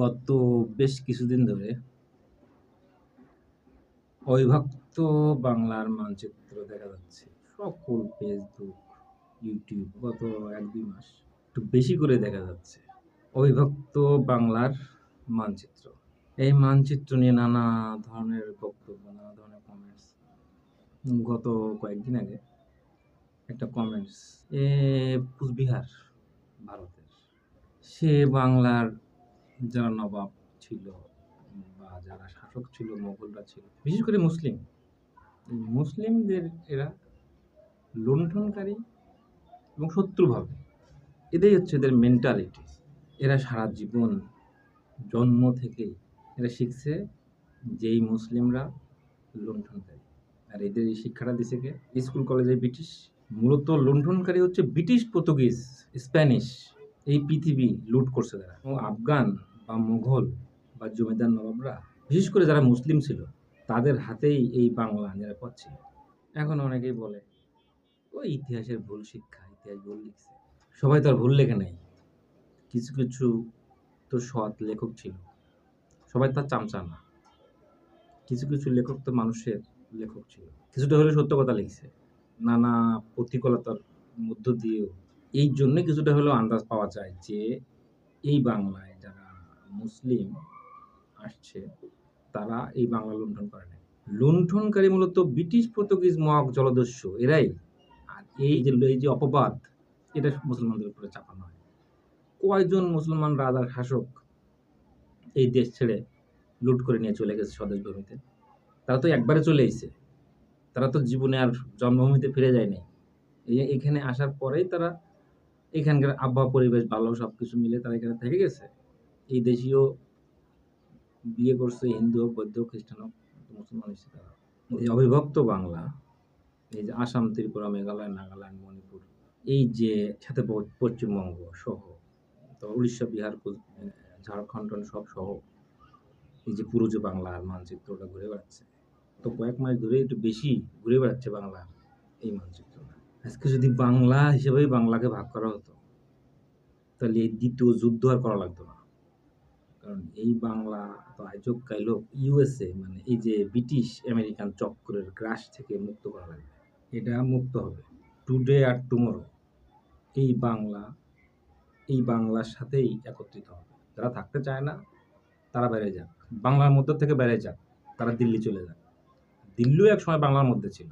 গত বেশ কিছুদিন ধরে অবিভক্ত বাংলার মানচিত্র দেখা যাচ্ছে। সকল ফেসবুক ইউটিউব গত এক দুই মাস একটু বেশি করে দেখা যাচ্ছে অবিভক্ত বাংলার মানচিত্র। এই মানচিত্র নিয়ে নানা ধরনের বক্তব্য, নানা ধরনের কমেন্টস গত কয়েকদিন আগে একটা কমেন্টস এ কুচবিহার, ভারতের। সে বাংলার যারা নবাব ছিল বা যারা শাসক ছিল মোগলরা ছিল, বিশেষ করে মুসলিম, মুসলিমদের এরা লুণ্ঠনকারী এবং শত্রুভাবে। এটাই হচ্ছে এদের মেন্টালিটি এরা সারা জীবন জন্ম থেকেই এরা শিখছে যেই মুসলিমরা লুণ্ঠনকারী। আর এদের এই শিক্ষাটা দিছে কে? স্কুল, কলেজে ব্রিটিশ। মূলত লুণ্ঠনকারী হচ্ছে ব্রিটিশ, পর্তুগিজ, স্প্যানিশ। এই পৃথিবী লুট করছে তারা। এবং আফগান বা মুঘল বা জমিদার নবাবরা বিশেষ করে যারা মুসলিম ছিল তাদের হাতেই এই বাংলা নিরাপদ ছিল। এখন অনেকেই বলে ওই ইতিহাসের ভুল শিক্ষা ইতিহাস ভুল লিখছে। সবাই তো আর ভুল লেখে নাই। কিছু কিছু তো সৎ লেখক ছিল। সবাই তার চামচা না। কিছু কিছু লেখক তো মানুষের লেখক ছিল। কিছুটা হলে সত্য কথা লিখছে। নানা প্রতিকূলতার মধ্য দিয়েও এই জন্য কিছুটা হলেও আন্দাজ পাওয়া যায় যে এই বাংলায় যারা মুসলিম আসছে, তারা এই বাংলা লুণ্ঠন করে নাই। লুণ্ঠনকারী মূলত ব্রিটিশ, পর্তুগিজ মহাক জলদস্যু, এরাই। আর এই যে এই যে অপবাদ, এটা মুসলমানদের উপরে চাপানো হয়। কয়জন মুসলমান রাজার শাসক এই দেশ ছেড়ে লুট করে নিয়ে চলে গেছে স্বদেশ ভূমিতে? তারা তো একবারে চলে এসেছে। তারা তো জীবনে আর জন্মভূমিতে ফিরে যায়নি এখানে আসার পরেই তারা এখানকার আবহাওয়া, পরিবেশ, ভালো সব কিছু মিলে তারা এখানে থেকে গেছে। এই দেশীয় বিয়ে করছে, হিন্দু হোক, বৌদ্ধ হোক, খ্রিস্টান হোক মুসলমান হচ্ছে তারা। এই অবিভক্ত বাংলা, এই যে আসাম, ত্রিপুরা, মেঘালয়, নাগাল্যান্ড, মণিপুর, এই যে সাথে পশ্চিমবঙ্গ সহ, তো উড়িষ্যা, বিহার ঝাড়খণ্ড সব সহ, এই যে পুরো যে বাংলার মানচিত্রটা ঘুরে বেড়াচ্ছে, তো কয়েক মাস ধরে একটু বেশি ঘুরে বেড়াচ্ছে বাংলা এই মানচিত্রটা আজকে যদি বাংলা হিসেবেই বাংলাকে ভাগ করা হতো, তাহলে এই দ্বিতীয় যুদ্ধ আর করা লাগতো না। কারণ এই বাংলা তো আজব কাইলো ইউএসএ মানে এই যে ব্রিটিশ আমেরিকান চক্রের গ্রাস থেকে মুক্ত করা লাগবে। এটা মুক্ত হবে। টুডে আর টুমোরো এই বাংলা, এই বাংলার সাথেই একত্রিত হবে। যারা থাকতে চায় না, তারা বেড়ে যাক। বাংলার মধ্যে থেকে বেড়ে যাক, তারা দিল্লি চলে যাক। দিল্লিও এক সময় বাংলার মধ্যে ছিল।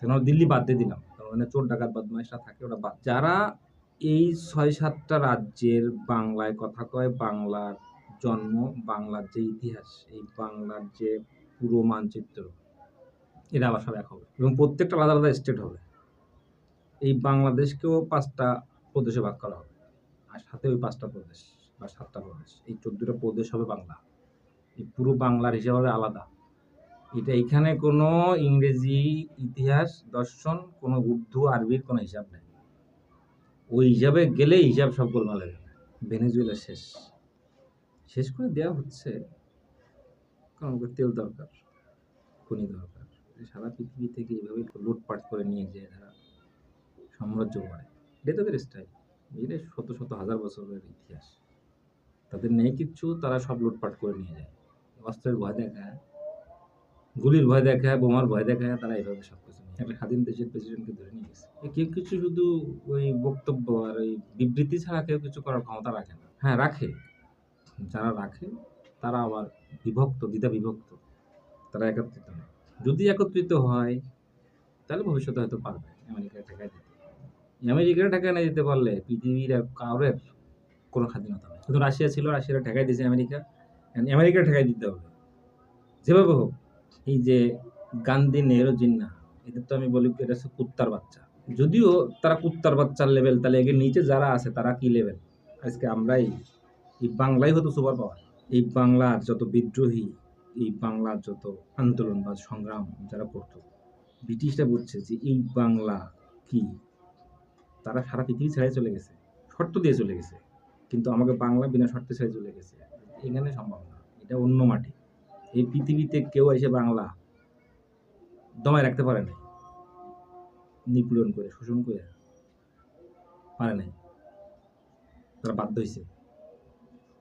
কেন দিল্লি বাদ দিয়ে দিলাম। ওখানে চোর ডাকাত, বদমাইশরা থাকে ওরা যারা এই ছয় সাতটা রাজ্যের বাংলায় কথা কয়, বাংলার জন্ম, বাংলার যে ইতিহাস, এই বাংলার যে পুরো মানচিত্র, এরা আবার সব এক হবে এবং প্রত্যেকটা আলাদা আলাদা স্টেট হবে। এই বাংলাদেশকেও পাঁচটা প্রদেশে ভাগ করা হবে। আর সাথে ওই পাঁচটা প্রদেশ বা সাতটা প্রদেশ, এই চোদ্দটা প্রদেশ হবে বাংলা। এই পুরো বাংলার হিসাব আলাদা। এটা এখানে কোনো ইংরেজি ইতিহাস, দর্শন, কোনো উর্দু, আরবির কোনো হিসাব নেই। ওই হিসাবে গেলে হিসাব সব গোলমাল ভেনেজুয়েলা শেষ। শেষ করে দেওয়া হচ্ছে। কারণ তেল দরকার, খনি দরকার। সারা পৃথিবী থেকে এইভাবে লুটপাট করে নিয়ে যায় তারা সাম্রাজ্য করে এটা তাদের স্টাইল এটা শত শত হাজার বছরের ইতিহাস। তাদের নেই কিচ্ছু তারা সব লুটপাট করে নিয়ে যায়। অস্ত্রের ভয় দেখায়। গুলির ভয় দেখায় বোমার ভয় দেখায় তারা এইভাবে সব কিছু একটা স্বাধীন দেশের প্রেসিডেন্টকে ধরে নিয়ে গেছে। কেউ কিছু শুধু ওই বক্তব্য আর ওই বিবৃতি ছাড়া কেউ কিছু করার ক্ষমতা রাখে না। হ্যাঁ রাখে। যারা রাখে তারা আবার বিভক্ত দ্বিধা বিভক্ত তারা একত্রিত নয়। যদি একত্রিত হয় তাহলে ভবিষ্যতে হয়তো পারবে আমেরিকা ঠেকায় দিতে। আমেরিকা ঠেকায় না দিতে পারলে পৃথিবীর আর কারোর কোনো স্বাধীনতা নেই। শুধু রাশিয়া ছিল রাশিয়াটা ঠেকাই দিয়েছে আমেরিকা। আমেরিকা ঠেকাই দিতে হবে। যেভাবে হোক। এই যে গান্ধী নেহরু জিন্না, এদের তো আমি বলি এটা হচ্ছে কুত্তার বাচ্চা। যদিও তারা কুত্তার বাচ্চার লেভেল তাহলে এর নিচে যারা আছে, তারা কি লেভেল আজকে আমরাই, এই বাংলাই হতো সুপার পাওয়ার এই বাংলার যত বিদ্রোহী, এই বাংলার যত আন্দোলন বা সংগ্রাম যারা করতো, ব্রিটিশরা বুঝছে যে এই বাংলা কি? তারা সারা পৃথিবী ছেড়ে চলে গেছে, শর্ত দিয়ে চলে গেছে। কিন্তু আমাকে বাংলা বিনা শর্তে ছেড়ে চলে গেছে। এখানে সম্ভব না, এটা অন্য মাটি এই পৃথিবীতে কেউ এসে বাংলা দমায় রাখতে পারে নাই। নিপীড়ন করে, শোষণ করে পারে নাই। তারা বাধ্য হয়েছে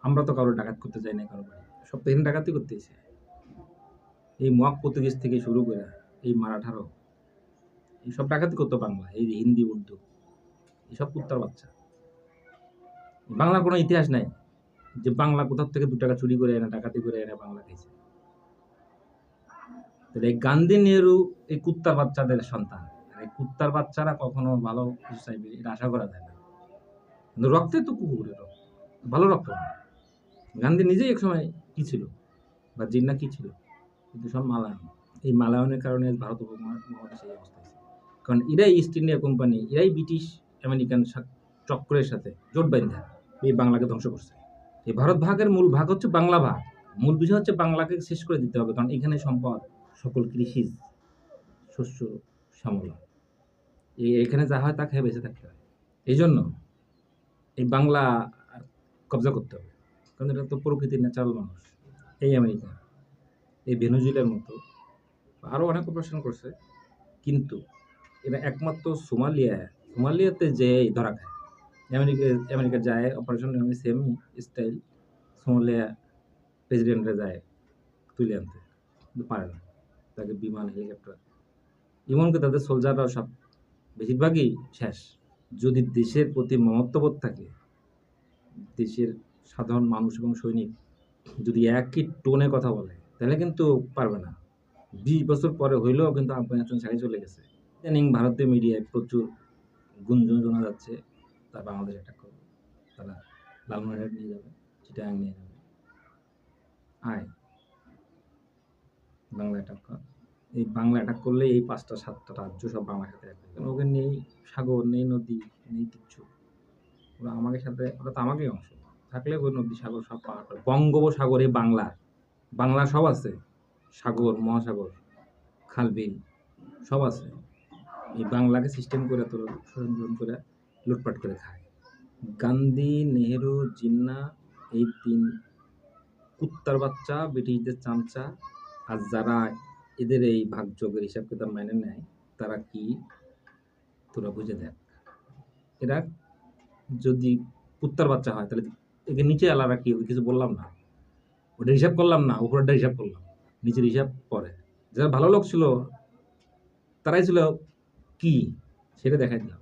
আমরা তো কারও ডাকাত করতে যাই না কারও বাড়ি। সব তো এখানে ডাকাতি করতে এসে এই মক পর্তুগিজ থেকে শুরু করে এই মারাঠারও এই সব ডাকাতি করতো বাংলা। এই যে হিন্দি, উর্দু এইসব কুত্তার বাচ্চা। বাংলার কোনো ইতিহাস নাই যে বাংলা কোথাও থেকে দু টাকা চুরি করে এনে, ডাকাতি করে এনে বাংলা খাইছে। তাহলে এই গান্ধী নেহরু, এই কুত্তার বাচ্চাদের সন্তান। এই কুত্তার বাচ্চারা কখনো ভালো কিছু চাইবে এটা আশা করা যায় না। কিন্তু রক্তে তো কুকুরের রক্ত। ভালো রক্ত না। গান্ধী নিজেই এক সময় কী ছিল? বা জিন্না কী ছিল? কিন্তু সব মালায়ন। এই মালায়নের কারণে ভারত উপমহা- মহাদেশে এই অবস্থা হয়েছে। কারণ এরাই ইস্ট ইন্ডিয়া কোম্পানি এরাই ব্রিটিশ আমেরিকান চক্রের সাথে জোট বান্ধা এই বাংলাকে ধ্বংস করছে। এই ভারত ভাগের মূল ভাগ হচ্ছে বাংলা ভাগ। মূল বিষয় হচ্ছে বাংলাকে শেষ করে দিতে হবে। কারণ এখানে সম্পদ সকল কৃষি শস্য শ্যামলা। এই এখানে যা হয় তা খেয়ে বেঁচে থাকতে হয়। এই জন্য এই বাংলা কবজা করতে হবে। কারণ এটা তো প্রকৃতির ন্যাচারাল মানুষ। এই আমেরিকা, এই ভেনুজুয়েলার মতো আরও অনেক অপারেশন করছে। কিন্তু এটা একমাত্র সোমালিয়া, সোমালিয়াতে যে ধরা খায়। আমেরিকা আমেরিকা যায় অপারেশন সেম স্টাইল সোমালিয়া প্রেসিডেন্টরা যায় তুলে আনতে। পারে না। তাকে বিমান, হেলিকপ্টার, এমনকি তাদের সোলজাররাও সব, বেশিরভাগই শেষ। যদি দেশের প্রতি মমত্ববোধ থাকে, দেশের সাধারণ মানুষ এবং সৈনিক যদি একই টোনে কথা বলে, তাহলে কিন্তু পারবে না। বিশ বছর পরে হইলেও কিন্তু আফগানিস্তান ছেড়ে চলে গেছে। ইদানিং ভারতীয় মিডিয়ায় প্রচুর গুঞ্জন শোনা যাচ্ছে, তারা বাংলাদেশ অ্যাটাক করবে। তারা লালমনিরহাট নিয়ে যাবে চিটাং নিয়ে যাবে। আয়। বাংলা অ্যাটাক এই বাংলা অ্যাটাক করলে এই পাঁচটা, সাতটা রাজ্য সব বাংলার সাথে এক কারণ ওখানে নেই সাগর, নেই নদী, নেই কিচ্ছু। ওরা আমাকে সাথে, ওরা তো আমাকেই অংশ। থাকলে ওই নদী, সাগর সব করে। বঙ্গোপসাগরে বাংলা। বাংলা সব আছে। সাগর, মহাসাগর, খাল, বিল সব আছে। এই বাংলাকে সিস্টেম করে, তোর সরঞ্জন করে, লুটপাট করে খায়। গান্ধী, নেহেরু, জিন্না, এই তিন কুত্তার বাচ্চা, ব্রিটিশদের চামচা আর যারা এদের এই ভাগযোগের হিসাব কিতাব মেনে নেয়, তারা কি? তোরা বুঝে দেখ। এরা যদি কুত্তার বাচ্চা হয়, তাহলে একে নিচে আলাদা কি? কিছু বললাম না। ওটা হিসাব করলাম না, উপরেরটা হিসাব করলাম। নিচের হিসাব পরে। যারা ভালো লোক ছিল, তারাই ছিল কি? সেটা দেখাই দিলাম।